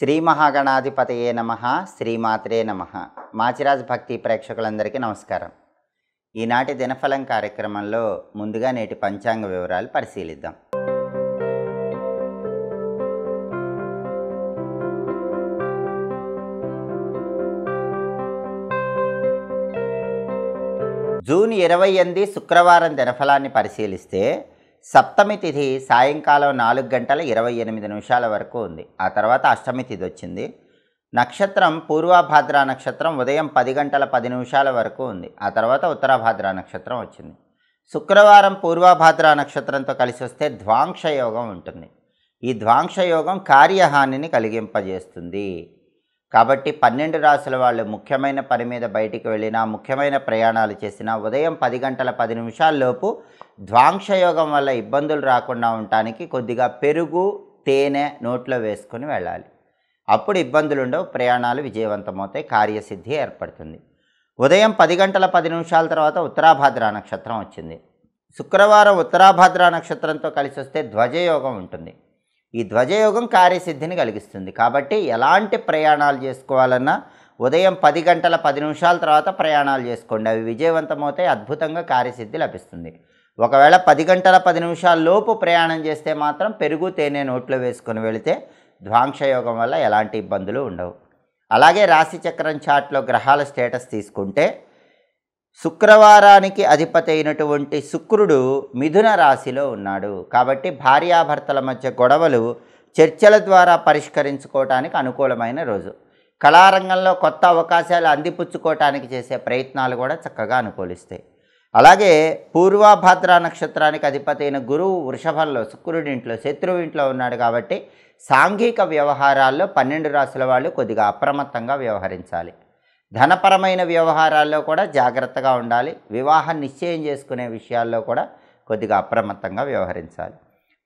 శ్రీ మహాగణాధిపతయే నమ శ్రీమాత్రే నమ. మాచిరాజ్ భక్తి ప్రేక్షకులందరికీ నమస్కారం. ఈనాటి దినఫలం కార్యక్రమంలో ముందుగా నేటి పంచాంగ వివరాలు పరిశీలిద్దాం. జూన్ ఇరవై ఎనిమిది శుక్రవారం దినఫలాన్ని పరిశీలిస్తే సప్తమి తిథి సాయంకాలం నాలుగు గంటల ఇరవై ఎనిమిది నిమిషాల వరకు ఉంది. ఆ తర్వాత అష్టమి తిథి వచ్చింది. నక్షత్రం పూర్వభాద్ర నక్షత్రం ఉదయం పది గంటల పది నిమిషాల వరకు ఉంది. ఆ తర్వాత ఉత్తరాభాద్ర నక్షత్రం వచ్చింది. శుక్రవారం పూర్వభాద్ర నక్షత్రంతో కలిసి వస్తే ద్వాంక్ష యోగం ఉంటుంది. ఈ ద్వాంక్ష యోగం కార్యహానిని కలిగింపజేస్తుంది. కాబట్టి పన్నెండు రాసుల వాళ్ళు ముఖ్యమైన పని మీద బయటికి వెళ్ళినా ముఖ్యమైన ప్రయాణాలు చేసినా ఉదయం పది గంటల పది నిమిషాల్లోపు ద్వాంక్షయోగం వల్ల ఇబ్బందులు రాకుండా ఉండటానికి కొద్దిగా పెరుగు తేనె నోట్లో వేసుకొని వెళ్ళాలి. అప్పుడు ఇబ్బందులు ఉండవు ప్రయాణాలు విజయవంతమవుతాయి కార్యసిద్ధి ఏర్పడుతుంది. ఉదయం పది గంటల పది నిమిషాల తర్వాత ఉత్తరాభాద్ర నక్షత్రం వచ్చింది. శుక్రవారం ఉత్తరాభాద్ర నక్షత్రంతో కలిసి వస్తే ధ్వజయోగం ఉంటుంది. ఈ ధ్వజయోగం కార్యసిద్ధిని కలిగిస్తుంది. కాబట్టి ఎలాంటి ప్రయాణాలు చేసుకోవాలన్నా ఉదయం పది గంటల పది నిమిషాల తర్వాత ప్రయాణాలు చేసుకోండి. అవి విజయవంతమవుతాయి అద్భుతంగా కార్యసిద్ధి లభిస్తుంది. ఒకవేళ పది గంటల పది నిమిషాల లోపు ప్రయాణం చేస్తే మాత్రం పెరుగు తేనె నోట్లో వేసుకొని వెళితే ధ్వాంక్షయోగం వల్ల ఎలాంటి ఇబ్బందులు ఉండవు. అలాగే రాశిచక్రం చాట్లో గ్రహాల స్టేటస్ తీసుకుంటే శుక్రవారానికి అధిపతి అయినటువంటి శుక్రుడు మిథున రాశిలో ఉన్నాడు. కాబట్టి భార్యాభర్తల మధ్య గొడవలు చర్చల ద్వారా పరిష్కరించుకోవటానికి అనుకూలమైన రోజు. కళారంగంలో కొత్త అవకాశాలు అందిపుచ్చుకోవటానికి చేసే ప్రయత్నాలు కూడా చక్కగా అనుకూలిస్తాయి. అలాగే పూర్వభద్ర నక్షత్రానికి అధిపతి అయిన గురువు వృషభంలో శుక్రుడింట్లో శత్రువు ఇంట్లో ఉన్నాడు కాబట్టి సాంఘిక వ్యవహారాల్లో పన్నెండు రాసుల వాళ్ళు కొద్దిగా అప్రమత్తంగా వ్యవహరించాలి. ధనపరమైన వ్యవహారాల్లో కూడా జాగ్రత్తగా ఉండాలి. వివాహం నిశ్చయం చేసుకునే విషయాల్లో కూడా కొద్దిగా అప్రమత్తంగా వ్యవహరించాలి.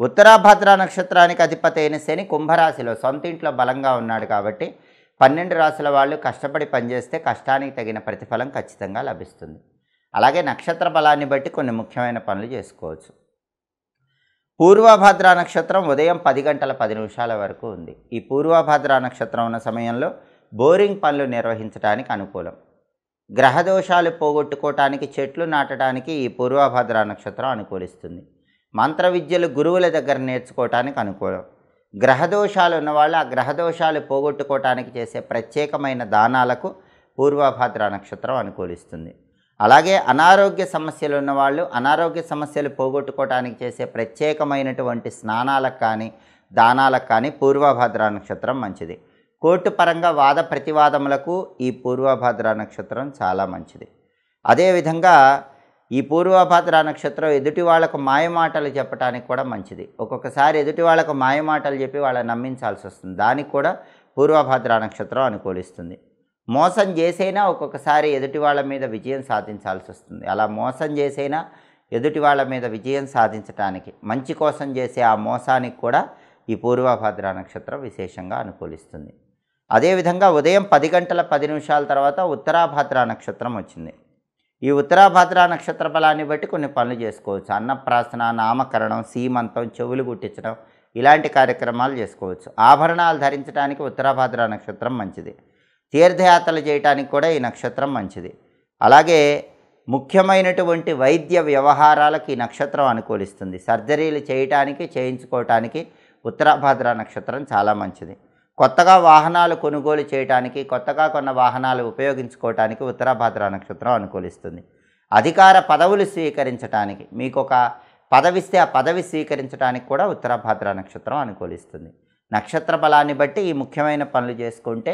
ఉత్తరాభద్ర నక్షత్రానికి అధిపతి అయిన శని కుంభరాశిలో సొంత ఇంట్లో బలంగా ఉన్నాడు కాబట్టి పన్నెండు రాశుల వాళ్ళు కష్టపడి పనిచేస్తే కష్టానికి తగిన ప్రతిఫలం ఖచ్చితంగా లభిస్తుంది. అలాగే నక్షత్ర బలాన్ని బట్టి కొన్ని ముఖ్యమైన పనులు చేసుకోవచ్చు. పూర్వభద్ర నక్షత్రం ఉదయం పది గంటల పది నిమిషాల వరకు ఉంది. ఈ పూర్వభద్ర నక్షత్రం ఉన్న సమయంలో బోరింగ్ పనులు నిర్వహించడానికి అనుకూలం. గ్రహదోషాలు పోగొట్టుకోవటానికి చెట్లు నాటడానికి ఈ పూర్వభద్ర నక్షత్రం అనుకూలిస్తుంది. మంత్ర విద్యలు గురువుల దగ్గర నేర్చుకోవటానికి అనుకూలం. గ్రహదోషాలు ఉన్నవాళ్ళు ఆ గ్రహదోషాలు పోగొట్టుకోవటానికి చేసే ప్రత్యేకమైన దానాలకు పూర్వభద్ర నక్షత్రం అనుకూలిస్తుంది. అలాగే అనారోగ్య సమస్యలు ఉన్నవాళ్ళు అనారోగ్య సమస్యలు పోగొట్టుకోవటానికి చేసే ప్రత్యేకమైనటువంటి స్నానాలకు కానీ దానాలకు కానీ పూర్వభద్ర నక్షత్రం మంచిది. కోర్టు పరంగా వాద ప్రతివాదములకు ఈ పూర్వభద్ర నక్షత్రం చాలా మంచిది. అదేవిధంగా ఈ పూర్వభద్ర నక్షత్రం ఎదుటి వాళ్ళకు మాయమాటలు చెప్పడానికి కూడా మంచిది. ఒక్కొక్కసారి ఎదుటి వాళ్ళకు మాయమాటలు చెప్పి వాళ్ళని నమ్మించాల్సి వస్తుంది. దానికి కూడా పూర్వభద్ర నక్షత్రం అనుకూలిస్తుంది. మోసం చేసైనా ఒక్కొక్కసారి ఎదుటి వాళ్ళ మీద విజయం సాధించాల్సి వస్తుంది. అలా మోసం చేసైనా ఎదుటి వాళ్ళ మీద విజయం సాధించటానికి మంచి కోసం చేసే ఆ మోసానికి కూడా ఈ పూర్వభద్ర నక్షత్రం విశేషంగా అనుకూలిస్తుంది. అదేవిధంగా ఉదయం పది గంటల పది నిమిషాల తర్వాత ఉత్తరాభద్ర నక్షత్రం వచ్చింది. ఈ ఉత్తరాభద్ర నక్షత్ర బలాన్ని బట్టి కొన్ని పనులు చేసుకోవచ్చు. అన్నప్రాసన నామకరణం సీమంతం చెవులు గుట్టించడం ఇలాంటి కార్యక్రమాలు చేసుకోవచ్చు. ఆభరణాలు ధరించడానికి ఉత్తరాభద్ర నక్షత్రం మంచిది. తీర్థయాత్రలు చేయటానికి కూడా ఈ నక్షత్రం మంచిది. అలాగే ముఖ్యమైనటువంటి వైద్య వ్యవహారాలకు ఈ నక్షత్రం అనుకూలిస్తుంది. సర్జరీలు చేయటానికి చేయించుకోవటానికి ఉత్తరాభద్ర నక్షత్రం చాలా మంచిది. కొత్తగా వాహనాలు కొనుగోలు చేయటానికి కొత్తగా కొన్న వాహనాలు ఉపయోగించుకోవటానికి ఉత్తరాభాద్ర నక్షత్రం అనుకూలిస్తుంది. అధికార పదవులు స్వీకరించటానికి మీకు ఒక పదవిస్తే ఆ పదవి స్వీకరించడానికి కూడా ఉత్తరాభాద్ర నక్షత్రం అనుకూలిస్తుంది. నక్షత్ర బలాన్ని బట్టి ఈ ముఖ్యమైన పనులు చేసుకుంటే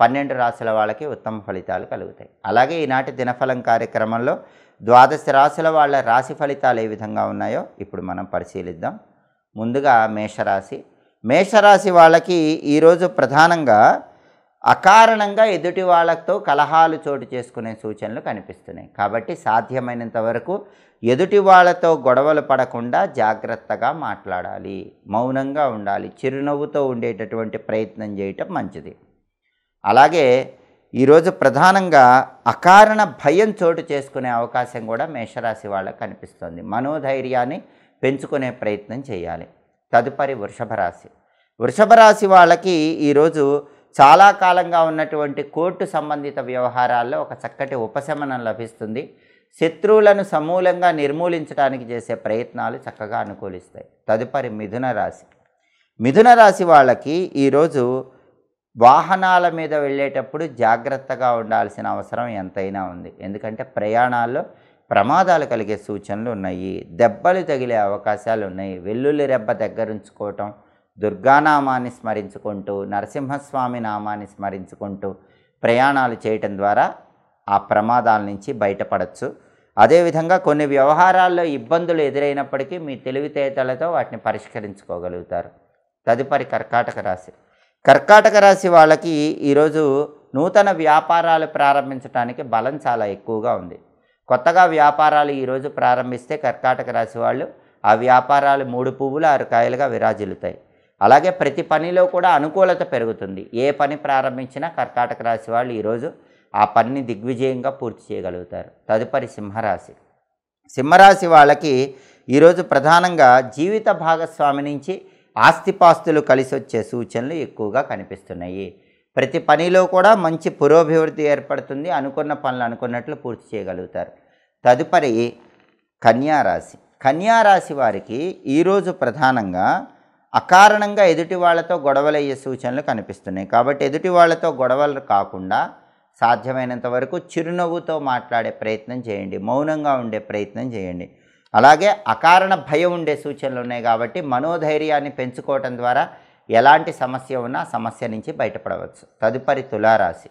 పన్నెండు రాశుల వాళ్ళకి ఉత్తమ ఫలితాలు కలుగుతాయి. అలాగే ఈనాటి దినఫలం కార్యక్రమంలో ద్వాదశ రాశుల వాళ్ళ రాశి ఫలితాలు ఏ విధంగా ఉన్నాయో ఇప్పుడు మనం పరిశీలిద్దాం. ముందుగా మేషరాశి మేషరాశి వాళ్ళకి ఈరోజు ప్రధానంగా అకారణంగా ఎదుటి వాళ్ళతో కలహాలు చోటు చేసుకునే సూచనలు కనిపిస్తున్నాయి. కాబట్టి సాధ్యమైనంత వరకు ఎదుటి వాళ్ళతో గొడవలు పడకుండా జాగ్రత్తగా మాట్లాడాలి. మౌనంగా ఉండాలి. చిరునవ్వుతో ఉండేటటువంటి ప్రయత్నం చేయటం మంచిది. అలాగే ఈరోజు ప్రధానంగా అకారణ భయం చోటు చేసుకునే అవకాశం కూడా మేషరాశి వాళ్ళకు కనిపిస్తుంది. మనోధైర్యాన్ని పెంచుకునే ప్రయత్నం చేయాలి. తదుపరి వృషభ రాశి. వృషభ రాశి వాళ్ళకి ఈరోజు చాలా కాలంగా ఉన్నటువంటి కోర్టు సంబంధిత వ్యవహారాల్లో ఒక చక్కటి ఉపశమనం లభిస్తుంది. శత్రువులను సమూలంగా నిర్మూలించడానికి చేసే ప్రయత్నాలు చక్కగా అనుకూలిస్తాయి. తదుపరి మిథున రాశి. మిథున రాశి వాళ్ళకి ఈరోజు వాహనాల మీద వెళ్ళేటప్పుడు జాగ్రత్తగా ఉండాల్సిన అవసరం ఎంతైనా ఉంది. ఎందుకంటే ప్రయాణాల్లో ప్రమాదాలు కలిగే సూచనలు ఉన్నాయి. దెబ్బలు తగిలే అవకాశాలు ఉన్నాయి. వెల్లుల్లి రెబ్బ దగ్గరుంచుకోవటం దుర్గానామాన్ని స్మరించుకుంటూ నరసింహస్వామి నామాన్ని స్మరించుకుంటూ ప్రయాణాలు చేయటం ద్వారా ఆ ప్రమాదాల నుంచి బయటపడచ్చు. అదేవిధంగా కొన్ని వ్యవహారాల్లో ఇబ్బందులు ఎదురైనప్పటికీ మీ తెలివితేటలతో వాటిని పరిష్కరించుకోగలుగుతారు. తదుపరి కర్కాటక రాశి. కర్కాటక రాశి వాళ్ళకి ఈరోజు నూతన వ్యాపారాలు ప్రారంభించడానికి బలం చాలా ఎక్కువగా ఉంది. కొత్తగా వ్యాపారాలు ఈరోజు ప్రారంభిస్తే కర్కాటక రాశి వాళ్ళు ఆ వ్యాపారాలు మూడు పువ్వులు ఆరు కాయలుగా విరాజిల్లుతాయి. అలాగే ప్రతి పనిలో కూడా అనుకూలత పెరుగుతుంది. ఏ పని ప్రారంభించినా కర్కాటక రాశి వాళ్ళు ఈరోజు ఆ పనిని దిగ్విజయంగా పూర్తి చేయగలుగుతారు. తదుపరి సింహరాశి. సింహరాశి వాళ్ళకి ఈరోజు ప్రధానంగా జీవిత భాగస్వామి నుంచి ఆస్తిపాస్తులు కలిసి వచ్చే సూచనలు ఎక్కువగా కనిపిస్తున్నాయి. ప్రతి పనిలో కూడా మంచి పురోభివృద్ధి ఏర్పడుతుంది. అనుకున్న పనులు అనుకున్నట్లు పూర్తి చేయగలుగుతారు. తదుపరి కన్యారాశి కన్యారాశి వారికి ఈరోజు ప్రధానంగా అకారణంగా ఎదుటి వాళ్ళతో గొడవలయ్యే సూచనలు కనిపిస్తున్నాయి. కాబట్టి ఎదుటి వాళ్ళతో గొడవలు కాకుండా సాధ్యమైనంత వరకు చిరునవ్వుతో మాట్లాడే ప్రయత్నం చేయండి. మౌనంగా ఉండే ప్రయత్నం చేయండి. అలాగే అకారణ భయం ఉండే సూచనలు ఉన్నాయి కాబట్టి మనోధైర్యాన్ని పెంచుకోవటం ద్వారా ఎలాంటి సమస్య ఉన్నా సమస్య నుంచి బయటపడవచ్చు. తదుపరి తులారాశి.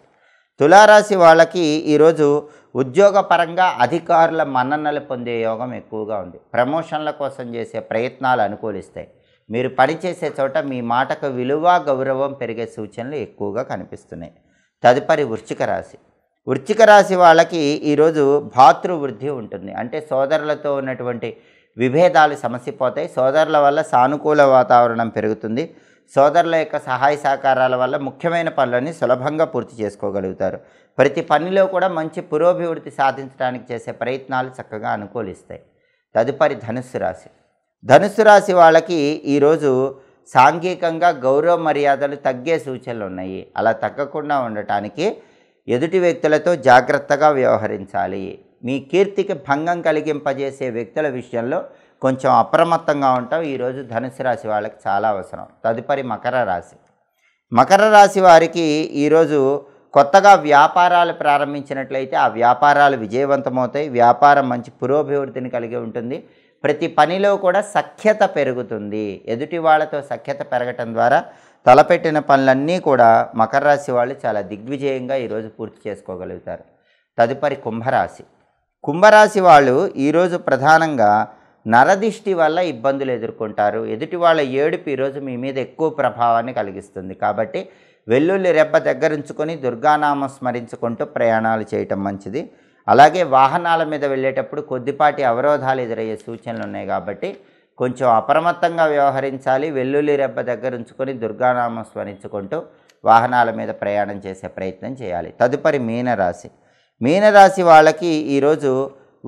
తులారాశి వాళ్ళకి ఈరోజు ఉద్యోగపరంగా అధికారుల మన్ననలు పొందే యోగం ఎక్కువగా ఉంది. ప్రమోషన్ల కోసం చేసే ప్రయత్నాలు అనుకూలిస్తాయి. మీరు పనిచేసే చోట మీ మాటకు విలువ గౌరవం పెరిగే సూచనలు ఎక్కువగా కనిపిస్తున్నాయి. తదుపరి వృశ్చిక రాశి. వృశ్చిక రాశి వాళ్ళకి ఈరోజు భాతృవృద్ధి ఉంటుంది. అంటే సోదరులతో ఉన్నటువంటి విభేదాలు సమసిపోతాయి. సోదరుల వల్ల సానుకూల వాతావరణం పెరుగుతుంది. సోదరుల యొక్క సహాయ సహకారాల వల్ల ముఖ్యమైన పనులని సులభంగా పూర్తి చేసుకోగలుగుతారు. ప్రతి పనిలో కూడా మంచి పురోభివృద్ధి సాధించడానికి చేసే ప్రయత్నాలు చక్కగా అనుకూలిస్తాయి. తదుపరి ధనుస్సు రాశి. ధనుస్సు రాశి వాళ్ళకి ఈరోజు సాంఘికంగా గౌరవ మర్యాదలు తగ్గే సూచనలు ఉన్నాయి. అలా తగ్గకుండా ఉండటానికి ఎదుటి వ్యక్తులతో జాగ్రత్తగా వ్యవహరించాలి. మీ కీర్తికి భంగం కలిగింపజేసే వ్యక్తుల విషయంలో కొంచెం అప్రమత్తంగా ఉంటాం ఈరోజు ధనుసు రాశి వాళ్ళకి చాలా అవసరం. తదుపరి మకర రాశి. మకర రాశి వారికి ఈరోజు కొత్తగా వ్యాపారాలు ప్రారంభించినట్లయితే ఆ వ్యాపారాలు విజయవంతమవుతాయి. వ్యాపారం మంచి పురోభివృద్ధిని కలిగి ఉంటుంది. ప్రతి పనిలో కూడా సఖ్యత పెరుగుతుంది. ఎదుటి వాళ్ళతో సఖ్యత పెరగటం ద్వారా తలపెట్టిన పనులన్నీ కూడా మకర రాశి వాళ్ళు చాలా దిగ్విజయంగా ఈరోజు పూర్తి చేసుకోగలుగుతారు. తదుపరి కుంభరాశి. కుంభరాశి వాళ్ళు ఈరోజు ప్రధానంగా నరదిష్టి వల్ల ఇబ్బందులు ఎదుర్కొంటారు. ఎదుటి వాళ్ళ ఏడుపు ఈరోజు మీ మీద ఎక్కువ ప్రభావాన్ని కలిగిస్తుంది. కాబట్టి వెల్లుల్లి రెబ్బ దగ్గరుంచుకొని దుర్గానామం స్మరించుకుంటూ ప్రయాణాలు చేయటం మంచిది. అలాగే వాహనాల మీద వెళ్ళేటప్పుడు కొద్దిపాటి అవరోధాలు ఎదురయ్యే సూచనలు ఉన్నాయి కాబట్టి కొంచెం అప్రమత్తంగా వ్యవహరించాలి. వెల్లుల్లి రెబ్బ దగ్గర ఉంచుకొని దుర్గానామం స్మరించుకుంటూ వాహనాల మీద ప్రయాణం చేసే ప్రయత్నం చేయాలి. తదుపరి మీనరాశి. మీనరాశి వాళ్ళకి ఈరోజు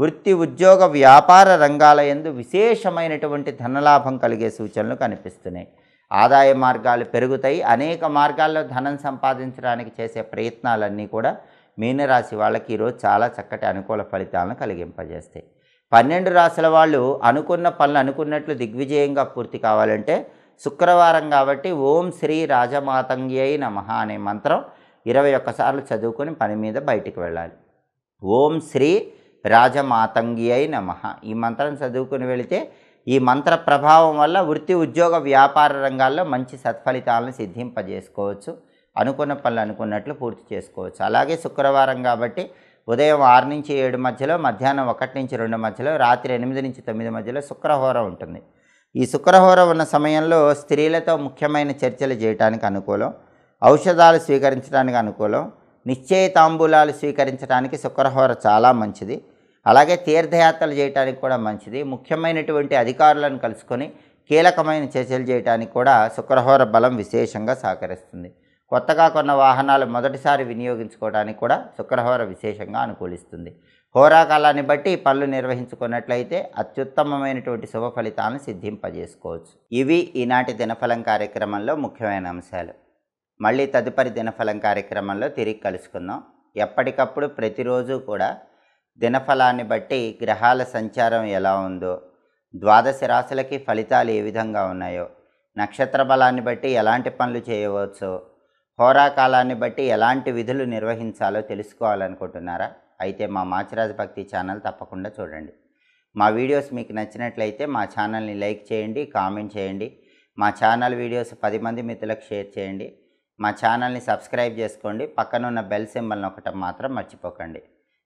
వృత్తి ఉద్యోగ వ్యాపార రంగాల ఎందు విశేషమైనటువంటి ధనలాభం కలిగే సూచనలు కనిపిస్తున్నాయి. ఆదాయ మార్గాలు పెరుగుతాయి. అనేక మార్గాల్లో ధనం సంపాదించడానికి చేసే ప్రయత్నాలన్నీ కూడా మీనరాశి వాళ్ళకి ఈరోజు చాలా చక్కటి అనుకూల ఫలితాలను కలిగింపజేస్తాయి. పన్నెండు రాశుల వాళ్ళు అనుకున్న పనులు అనుకున్నట్లు దిగ్విజయంగా పూర్తి కావాలంటే శుక్రవారం కాబట్టి ఓం శ్రీ రాజమాతంగ్యై నమః అనే మంత్రం ఇరవై ఒక్కసార్లు చదువుకొని పని మీద బయటికి వెళ్ళాలి. ఓం శ్రీ రాజమాతంగ్యై నమః. ఈ మంత్రం చదువుకుని వెళితే ఈ మంత్ర ప్రభావం వల్ల వృత్తి ఉద్యోగ వ్యాపార రంగాల్లో మంచి సత్ఫలితాలను సిద్ధింపజేసుకోవచ్చు. అనుకున్న పనులు అనుకున్నట్లు పూర్తి చేసుకోవచ్చు. అలాగే శుక్రవారం కాబట్టి ఉదయం ఆరు నుంచి ఏడు మధ్యలో మధ్యాహ్నం ఒకటి నుంచి రెండు మధ్యలో రాత్రి ఎనిమిది నుంచి తొమ్మిది మధ్యలో శుక్రహోర ఉంటుంది. ఈ శుక్రహోర ఉన్న సమయంలో స్త్రీలతో ముఖ్యమైన చర్చలు చేయడానికి అనుకూలం. ఔషధాలు స్వీకరించడానికి అనుకూలం. నిశ్చయ తాంబూలాలు స్వీకరించడానికి శుక్రహోర చాలా మంచిది. అలాగే తీర్థయాత్రలు చేయడానికి కూడా మంచిది. ముఖ్యమైనటువంటి అధికారులను కలుసుకొని కీలకమైన చర్చలు చేయడానికి కూడా శుక్రహోర బలం విశేషంగా సహకరిస్తుంది. కొత్తగా కొన్న వాహనాలు మొదటిసారి వినియోగించుకోవడానికి కూడా శుక్రహోర విశేషంగా అనుకూలిస్తుంది. హోరాకాలాన్ని బట్టి పనులు నిర్వహించుకున్నట్లయితే అత్యుత్తమమైనటువంటి శుభ ఫలితాలను సిద్ధింపజేసుకోవచ్చు. ఇవి ఈనాటి దినఫలం కార్యక్రమంలో ముఖ్యమైన అంశాలు. మళ్ళీ తదుపరి దినఫలం కార్యక్రమంలో తిరిగి కలుసుకుందాం. ఎప్పటికప్పుడు ప్రతిరోజు కూడా దినఫలాన్ని బట్టి గ్రహాల సంచారం ఎలా ఉందో ద్వాదశ రాశులకి ఫలితాలు ఏ విధంగా ఉన్నాయో నక్షత్ర బలాన్ని బట్టి ఎలాంటి పనులు చేయవచ్చో హోరాకాలాన్ని బట్టి ఎలాంటి విధులు నిర్వహించాలో తెలుసుకోవాలనుకుంటున్నారా? అయితే మా మాచిరాజ భక్తి ఛానల్ తప్పకుండా చూడండి. మా వీడియోస్ మీకు నచ్చినట్లయితే మా ఛానల్ని లైక్ చేయండి కామెంట్ చేయండి. మా ఛానల్ వీడియోస్ పది మంది మిత్రులకు షేర్ చేయండి. మా ఛానల్ని సబ్స్క్రైబ్ చేసుకోండి. పక్కనున్న బెల్ సింబల్ ఒకటం మాత్రం మర్చిపోకండి.